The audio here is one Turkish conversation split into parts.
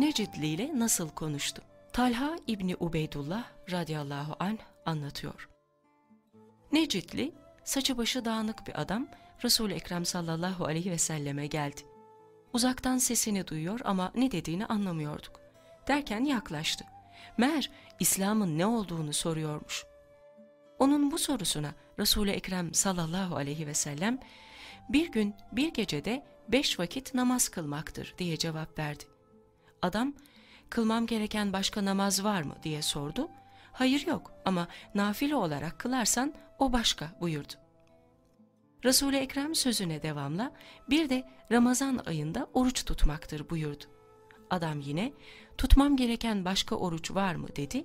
Necidli ile nasıl konuştu? Talha İbni Ubeydullah radıyallahu anh anlatıyor. Necidli, saçı başı dağınık bir adam Resul-i Ekrem sallallahu aleyhi ve selleme geldi. Uzaktan sesini duyuyor ama ne dediğini anlamıyorduk. Derken yaklaştı. Meğer İslam'ın ne olduğunu soruyormuş. Onun bu sorusuna Resul-i Ekrem sallallahu aleyhi ve sellem bir gün bir gecede beş vakit namaz kılmaktır diye cevap verdi. Adam kılmam gereken başka namaz var mı diye sordu. Hayır yok ama nafile olarak kılarsan o başka buyurdu. Resul-i Ekrem sözüne devamla bir de Ramazan ayında oruç tutmaktır buyurdu. Adam yine tutmam gereken başka oruç var mı dedi.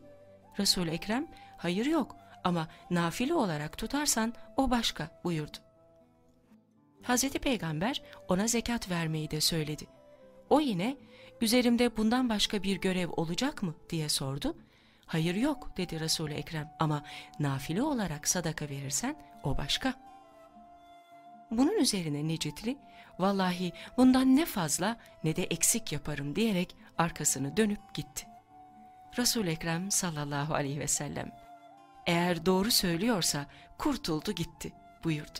Resul-i Ekrem hayır yok ama nafile olarak tutarsan o başka buyurdu. Hazreti Peygamber ona zekat vermeyi de söyledi. O yine üzerimde bundan başka bir görev olacak mı diye sordu. Hayır yok dedi Resul-i Ekrem ama nafile olarak sadaka verirsen o başka. Bunun üzerine Necitli, vallahi bundan ne fazla ne de eksik yaparım diyerek arkasını dönüp gitti. Resul-i Ekrem sallallahu aleyhi ve sellem, eğer doğru söylüyorsa kurtuldu gitti buyurdu.